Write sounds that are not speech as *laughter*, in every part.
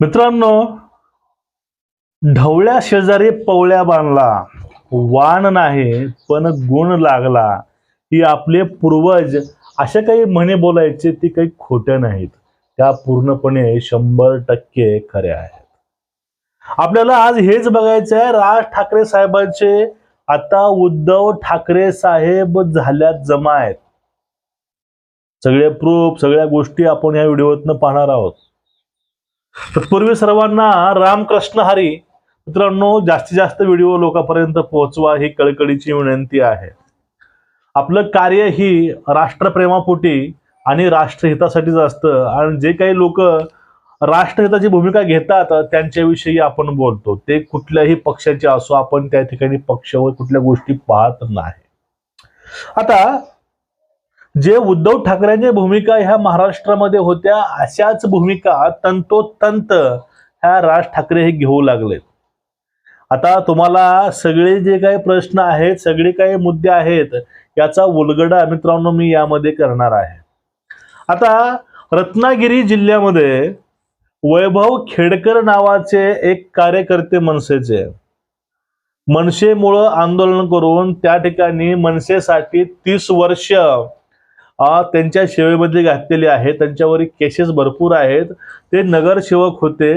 मित्रांनो ढवळ्या शेजारी पवळ्या बांधला. वाण नाही पण गुण लागला. ही आपले पूर्वज अशा काही म्हणे बोलायचे ते काही खोट्या नाहीत. त्या पूर्णपणे शंभर टक्के खऱ्या आहेत. आपल्याला आज हेच बघायचं आहे राज ठाकरे साहेबांचे आता उद्धव ठाकरे साहेब झाल्यात जमा आहेत. सगळे प्रूफ सगळ्या गोष्टी आपण या व्हिडिओतनं पाहणार आहोत. तत्पूर्वी सर्वांना रामकृष्ण हरी. मित्रांनो जास्तीत जास्त व्हिडिओ लोकांपर्यंत पोहोचवा ही कळकळीची विनंती आहे. आपलं कार्य ही राष्ट्रप्रेमापोटी आणि राष्ट्रहितासाठीच असतं. आणि जे काही लोक राष्ट्रहिताची भूमिका घेतात त्यांच्याविषयी आपण बोलतो. ते कुठल्याही पक्षाचे असो आपण त्या ठिकाणी पक्ष व कुठल्या गोष्टी पाहत नाही. आता जे उद्धव ठाकरेंच्या भूमिका ह्या महाराष्ट्रामध्ये होत्या अशाच भूमिका तंतोतंत ह्या राज ठाकरे हे घेऊ लागलेत. आता तुम्हाला सगळे जे काही प्रश्न आहेत सगळे काही मुद्दे आहेत याचा उलगडा मित्रांनो मी यामध्ये करणार आहे. आता रत्नागिरी जिल्ह्यामध्ये वैभव खेडकर नावाचे एक कार्यकर्ते मनसेचे मनसेमुळं आंदोलन करून त्या ठिकाणी मनसेसाठी तीस वर्ष त्यांच्या सेवेमध्ये घातलेले आहे. त्यांच्यावर केसेस भरपूर आहेत. ते नगरसेवक होते.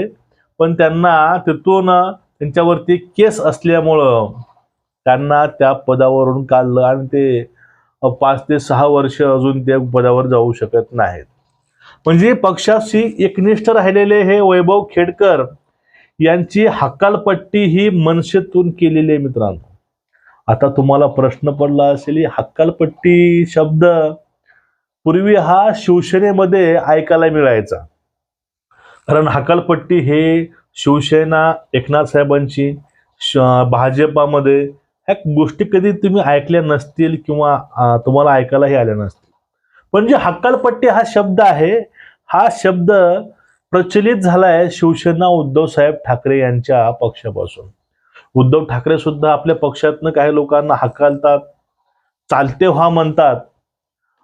पण त्यांना तिथून त्यांच्यावरती केस असल्यामुळं त्यांना त्या पदावरून काढलं आणि ते पाच ते सहा वर्ष अजून त्या पदावर जाऊ शकत नाहीत. म्हणजे पक्षाशी एकनिष्ठ राहिलेले हे वैभव खेडकर यांची हक्कालपट्टी ही मनसेतून केलेली आहे मित्रांनो. आता तुम्हाला प्रश्न पडला असेल हक्कालपट्टी शब्द पूर्वी हा शिवसेनेमध्ये ऐकायला मिळायचा. कारण हकालपट्टी हे शिवसेना एकनाथ साहेबांची भाजपामध्ये ह्या गोष्टी कधी तुम्ही ऐकल्या नसतील किंवा तुम्हाला ऐकायलाही आल्या नसतील. पण जे हकालपट्टी हा शब्द आहे हा शब्द प्रचलित झालाय शिवसेना उद्धव साहेब ठाकरे यांच्या पक्षापासून. उद्धव ठाकरे सुद्धा आपल्या पक्षातनं काही लोकांना हकालतात चालते व्हा म्हणतात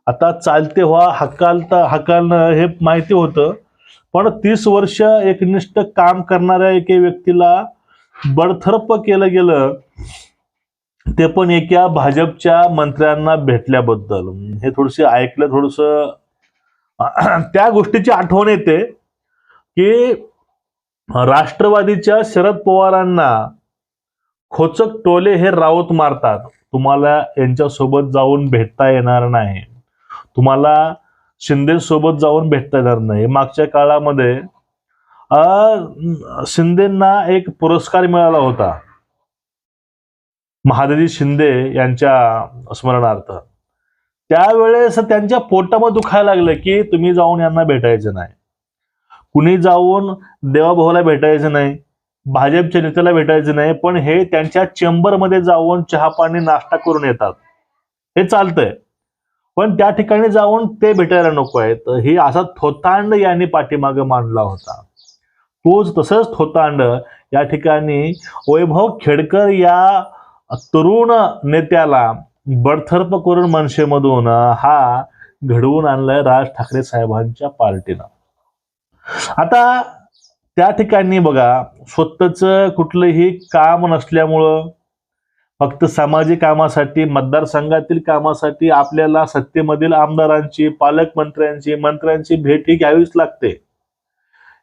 आता चालते व्हा हकालता हकालणं हे माहिती होतं. पण तीस वर्ष एकनिष्ठ काम करणाऱ्या एके व्यक्तीला बडथर्प केलं गेलं ते पण एका भाजपच्या मंत्र्यांना भेटल्याबद्दल. हे थोडसे ऐकलं थोडस *clears throat* त्या गोष्टीची आठवण येते की राष्ट्रवादीच्या शरद पवारांना खोचक टोले हे राऊत मारतात. तुम्हाला यांच्यासोबत जाऊन भेटता येणार नाही. तुम्हाला शिंदे सोबत जाऊन भेटता येणार नाही. मागच्या काळामध्ये शिंदेना शिंदेंना एक पुरस्कार मिळाला होता. महादजी शिंदे यांच्या स्मरणार्थ. त्यावेळेस त्यांच्या पोटामध्ये दुखायला लागलं की तुम्ही जाऊन यांना भेटायचं नाही. कुणी जाऊन देवाभाऊला भेटायचं नाही भाजपच्या नेत्याला भेटायचं नाही पण हे त्यांच्या चेंबरमध्ये जाऊन चहा पाणी नाश्ता करून येतात. हे चालतंय. पण त्या ठिकाणी जाऊन ते भेटायला नको आहेत. हे ही असा थोतांड यांनी पाठीमागे मांडला होता. तोच तसंच थोतांड या ठिकाणी वैभव खेडकर या तरुण नेत्याला बडथर्प करून मनसेमधून हा घडवून आणलाय राज ठाकरे साहेबांच्या पार्टीनं. आता त्या ठिकाणी बघा स्वतःच कुठलंही काम नसल्यामुळं फक्त सामाजिक कामासाठी मतदारसंघातील कामासाठी आपल्याला सत्तेमधील आमदारांची पालकमंत्र्यांची मंत्र्यांची भेट ही घ्यावीच लागते.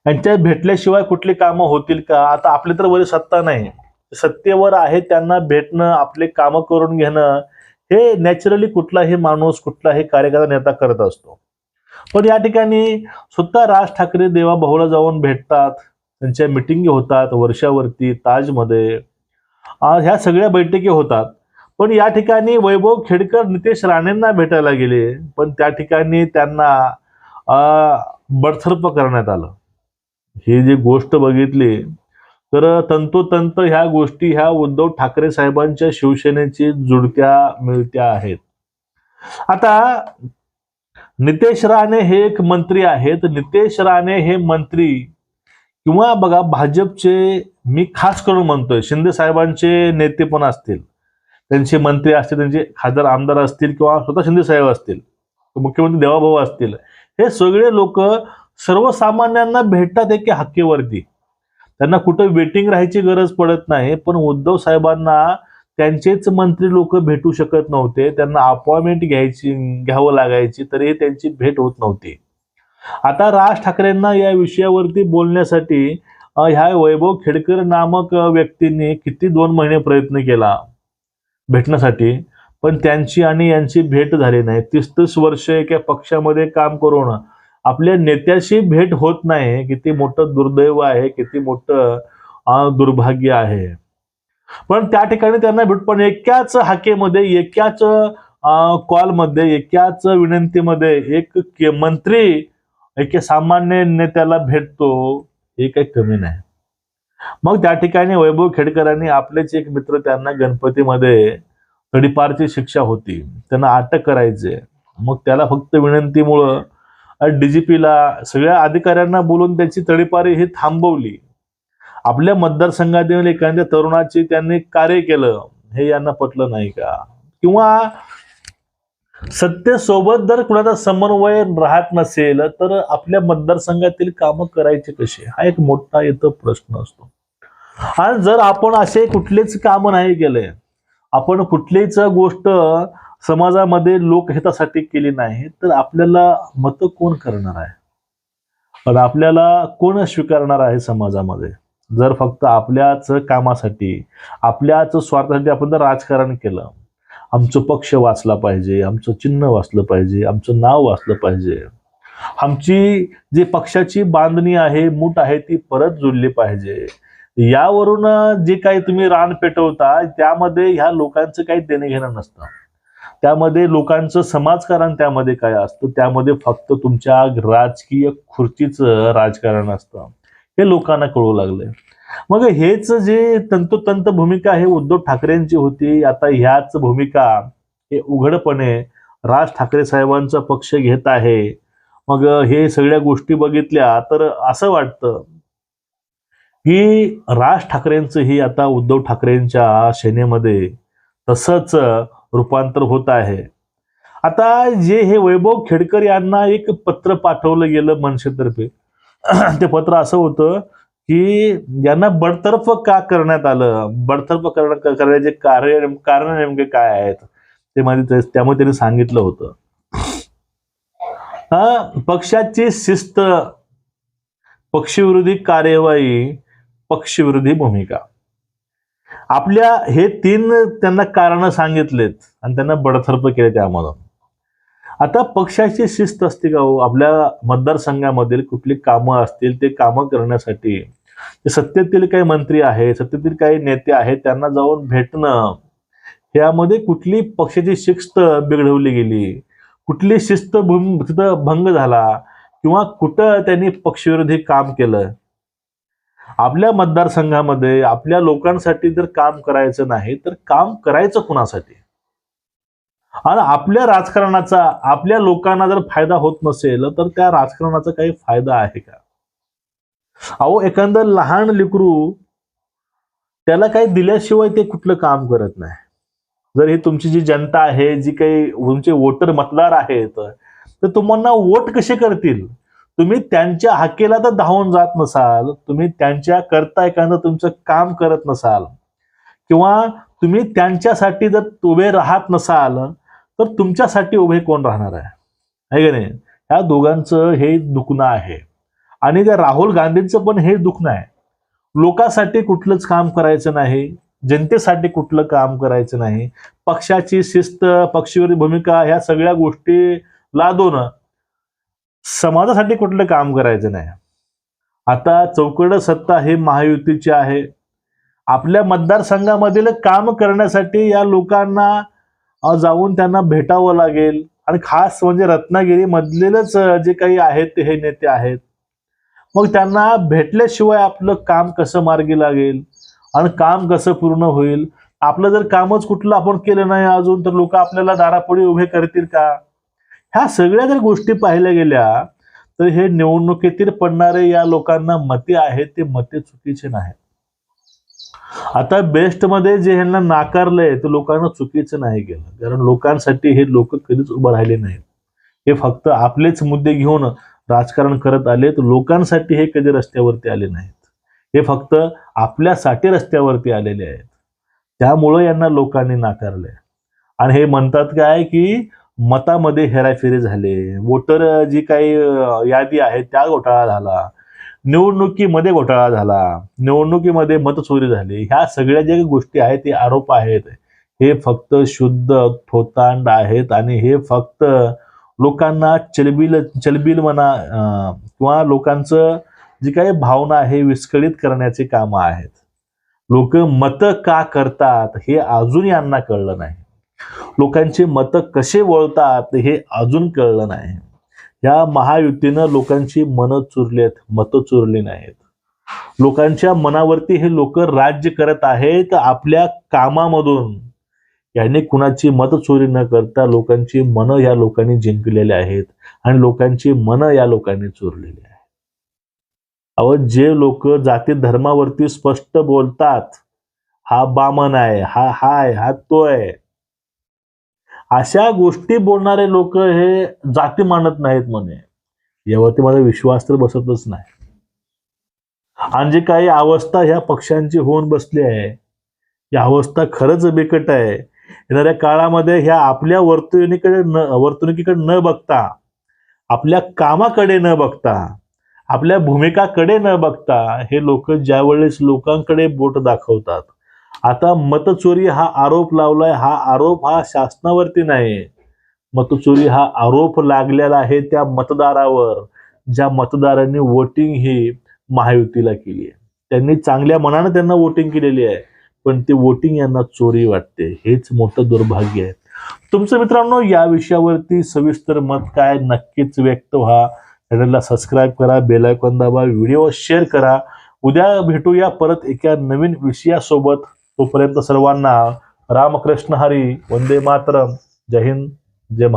यांच्या भेटल्याशिवाय कुठली कामं होतील का? आता आपली तर वरी सत्ता नाही. सत्तेवर आहे त्यांना भेटणं आपले कामं करून घेणं हे नॅचरली कुठलाही माणूस कुठलाही कार्यकर्ता नेता करत असतो. पण या ठिकाणी स्वतः राज ठाकरे देवाभाऊला जाऊन भेटतात. त्यांच्या मिटिंगी होतात वर्षावरती ताजमध्ये ह्या सगळ्या बैठकी होतात. पण या ठिकाणी वैभव खेडकर नितेश राणेंना भेटायला गेले. पण त्या ठिकाणी त्यांना अं, बडथर्प करण्यात आलं. ही जी गोष्ट बघितली तर तंतोतंत ह्या गोष्टी ह्या उद्धव ठाकरे साहेबांच्या शिवसेनेची जुडत्या मिळत्या आहेत. आता नितेश राणे हे एक मंत्री आहेत. नितेश राणे हे मंत्री किंवा बघा भाजपचे मी खास करून म्हणतोय शिंदे साहेबांचे नेते पण असतील त्यांचे मंत्री असतील त्यांचे खासदार आमदार असतील किंवा स्वतः शिंदे साहेब असतील मुख्यमंत्री देवाभाऊ असतील हे सगळे लोक सर्वसामान्यांना भेटतात एके हक्केवरती त्यांना कुठं वेटिंग राहायची गरज पडत नाही पण उद्धव साहेबांना त्यांचेच मंत्री लोक भेटू शकत नव्हते त्यांना अपॉइंटमेंट घ्यायची घ्यावं लागायची तरी त्यांची भेट होत नव्हती. आता राज ठाकरेंना या विषयावरती बोलण्यासाठी ह्या वैभव खेडकर नामक व्यक्तींनी किती दोन महिने प्रयत्न केला भेटण्यासाठी पण त्यांची आणि यांची भेट झाली नाही. तीस तीस वर्ष एका पक्षामध्ये काम करून आपल्या नेत्याशी भेट होत नाही. किती मोठं दुर्दैव आहे किती मोठं दुर्भाग्य आहे. पण त्या ठिकाणी त्यांना भेट पण एकाच हाकेमध्ये एकाच कॉलमध्ये एकाच विनंतीमध्ये एक मंत्री एका सामान्य नेत्याला भेटतो. हे काही कमी नाही. मग त्या ठिकाणी वैभव खेडकरांनी आपलेच एक मित्र त्यांना गणपतीमध्ये तडीपारची शिक्षा होती. त्यांना अटक करायचे. मग त्याला फक्त विनंतीमुळं डीजीपीला सगळ्या अधिकाऱ्यांना बोलून त्याची तडीपारी ही थांबवली. आपल्या मतदारसंघातील एखाद्या तरुणाची त्यांनी कार्य केलं. हे यांना पटलं नाही का? किंवा सत्तेसोबत जर कुणाचा समन्वय राहत नसेल तर आपल्या मतदारसंघातील कामं करायचे कसे? हा एक मोठा इथं प्रश्न असतो. आज जर आपण असे कुठलेच काम नाही केले आपण कुठलीच गोष्ट समाजामध्ये लोकहितासाठी केली नाही तर आपल्याला मत कोण करणार आहे? पण आपल्याला कोण स्वीकारणार आहे समाजामध्ये? जर फक्त आपल्याच कामासाठी आपल्याच स्वार्थासाठी आपण जर राजकारण केलं आमचं पक्ष वाचला पाहिजे आमचं चिन्ह वाचलं पाहिजे आमचं नाव वाचलं पाहिजे. आमची जी पक्षाची बांधणी आहे मूठ आहे ती परत जुळली पाहिजे. यावरून जे काही तुम्ही रान पेटवता त्यामध्ये ह्या लोकांचं काही देणंघेणं नसतं. त्यामध्ये लोकांचं समाजकारण त्यामध्ये काय असतं त्यामध्ये फक्त तुमच्या राजकीय खुर्चीचं राजकारण असतं. हे लोकांना कळू लागलंय. मग हेच जे तंतोतंत भूमिका आहे उद्धव ठाकरेंची होती आता ह्याच भूमिका हे उघडपणे राज ठाकरे साहेबांचा पक्ष घेत आहे. मग हे सगळ्या गोष्टी बघितल्या तर असं वाटतं की राज ठाकरेंचंही आता उद्धव ठाकरेंच्या सेनेमध्ये तसंच रूपांतर होत आहे. आता जे हे वैभव खेडकर यांना एक पत्र पाठवलं गेलं मनसेतर्फे. ते पत्र असं होतं की यांना बडतर्फ का करण्यात आलं? बडतर्फ करण करण्याचे कार्य कारण नेमके काय आहेत? ते मध्ये त्यामुळे त्यांनी सांगितलं होतं. हा पक्षाची शिस्त पक्षविरोधी कार्यवाही पक्षविरोधी भूमिका. आपल्या हे तीन त्यांना कारण सांगितलेत आणि त्यांना बडथर्प केले त्यामधून. आता पक्षाची शिस्त असते का हो? आपल्या मतदारसंघामधील कुठली कामं असतील ते कामं करण्यासाठी सत्तेतील काही मंत्री आहे सत्तेतील काही नेते आहेत त्यांना जाऊन भेटणं. यामध्ये कुठली पक्षाची शिस्त बिघडवली गेली? कुठली शिस्त तिथं भंग झाला? किंवा कुठं त्यांनी पक्षविरोधी काम केलं? आपल्या मतदारसंघामध्ये आपल्या लोकांसाठी जर काम करायचं नाही तर काम करायचं कुणासाठी? आणि आपल्या राजकारणाचा आपल्या लोकांना जर फायदा होत नसेल तर त्या राजकारणाचा काही फायदा आहे का? अहो एखादं लहान लेकरू त्याला काही दिल्याशिवाय ते कुठलं काम करत नाही. जर हे तुमची जी जनता आहे जी काही तुमचे वोटर मतदार आहेत तर तुम्हाला वोट कसे करतील? तुम्ही त्यांच्या हाकेला तर धावून जात नसाल तुम्ही त्यांच्या करता एखादं तुमचं काम करत नसाल किंवा तुम्ही त्यांच्यासाठी जर उभे राहत नसाल तर तुमच्यासाठी उभे कोण राहणार आहे? आहे का नाही? ह्या दोघांचं हे दुखणं आहे. आणि त्या राहुल गांधींचं पण हे दुखणं आहे लोकांसाठी कुठलंच काम करायचं नाही. जनतेसाठी कुठलं काम करायचं नाही. पक्षाची शिस्त पक्षीवरील भूमिका ह्या सगळ्या गोष्टी लादून समाजासाठी कुठलं काम करायचं नाही. आता चौकड सत्ता हे महायुतीची आहे. आपल्या मतदारसंघामधील काम करण्यासाठी या लोकांना जाऊन त्यांना भेटावं लागेल. आणि खास म्हणजे रत्नागिरी मधलेलंच जे काही आहेत ते हे नेते आहेत. मग त्यांना भेटल्याशिवाय आपलं काम कसं मार्गी लागेल आणि काम कसं पूर्ण होईल? आपलं जर कामच कुठलं आपण केलं नाही अजून तर लोक आपल्याला दारापुढे उभे करतील का? ह्या सगळ्या जर गोष्टी पाहिल्या गेल्या तर हे निवडणुकीतील पडणारे या लोकांना मते आहेत ते मते चुकीचे नाहीत. आता बेस्टमध्ये जे ह्यांना नाकारलंय ते लोकांना चुकीचं नाही गेलं कारण लोकांसाठी हे लोक कधीच उभं राहिले नाहीत. हे फक्त आपलेच मुद्दे घेऊन राजकारण करत आलेत लोकांसाठी हे कधी रस्त्यावरती आले नाहीत. हे फक्त आपल्यासाठी रस्त्यावरती आलेले आहेत. त्यामुळं यांना लोकांनी नाकारले आणि हे म्हणतात काय की मतामध्ये हेराफेरी झाले. वोटर जी काही यादी आहे त्या घोटाळा झाला. निवडणुकीमध्ये घोटाळा झाला. निवडणुकीमध्ये मतचोरी झाली. ह्या सगळ्या ज्या गोष्टी आहेत ते आरोप आहेत. हे फक्त शुद्ध थोतांड आहेत. आणि हे फक्त लोकांना चलबिल चलबिल म्हणा किंवा लोकांचं जी काही भावना आहे विस्कळीत करण्याचे कामं आहेत. लोक मतं का करतात हे अजून यांना कळलं नाही. लोकांची मतं कसे वळतात हे अजून कळलं नाही. या महायुतीनं लोकांची मनं चुरलेत मतं चुरली नाहीत. लोकांच्या मनावरती हे लोक राज्य करत आहेत आपल्या कामामधून. याने कुणाची मतचोरी न करता लोकांची मनं या लोकांनी जिंकलेली आहेत आणि लोकांची मनं या लोकांनी चोरलेली आहेत अहो जे लोक जाती धर्मावरती स्पष्ट बोलतात हा बामन आहे हा हाय हा तो आहे अशा गोष्टी बोलणारे लोक हे जाती मानत नाहीत म्हणे. यावरती माझा विश्वास तर बसतच नाही. आणि जी काही अवस्था ह्या पक्षांची होऊन बसली आहे ही अवस्था खरंच बिकट आहे. येणाऱ्या काळामध्ये ह्या आपल्या वर्तणुकीकडे न वर्तणुकीकडे न बघता आपल्या कामाकडे न बघता आपल्या भूमिकाकडे न बघता हे लोक ज्यावेळेस लोकांकडे बोट दाखवतात. आता मतचोरी हा आरोप लावलाय हा आरोप हा शासनावरती नाही. मतचोरी हा आरोप लागलेला आहे त्या मतदारावर ज्या मतदारांनी वोटिंग ही महायुतीला केली आहे. त्यांनी चांगल्या मनानं त्यांना वोटिंग केलेली आहे. पण ते वोटिंग यांना चोरी वाटते. हेच मोठं दुर्भाग्य आहे. तुमचं मित्रांनो या विषयावरती सविस्तर मत काय नक्कीच व्यक्त व्हा. चॅनलला सबस्क्राईब करा बेलायकॉन दाबा व्हिडिओ शेअर करा. उद्या भेटूया परत एका नवीन विषयासोबत. तोपर्यंत सर्वांना रामकृष्ण हरी वंदे मातरम. जय हिंद जय महाराज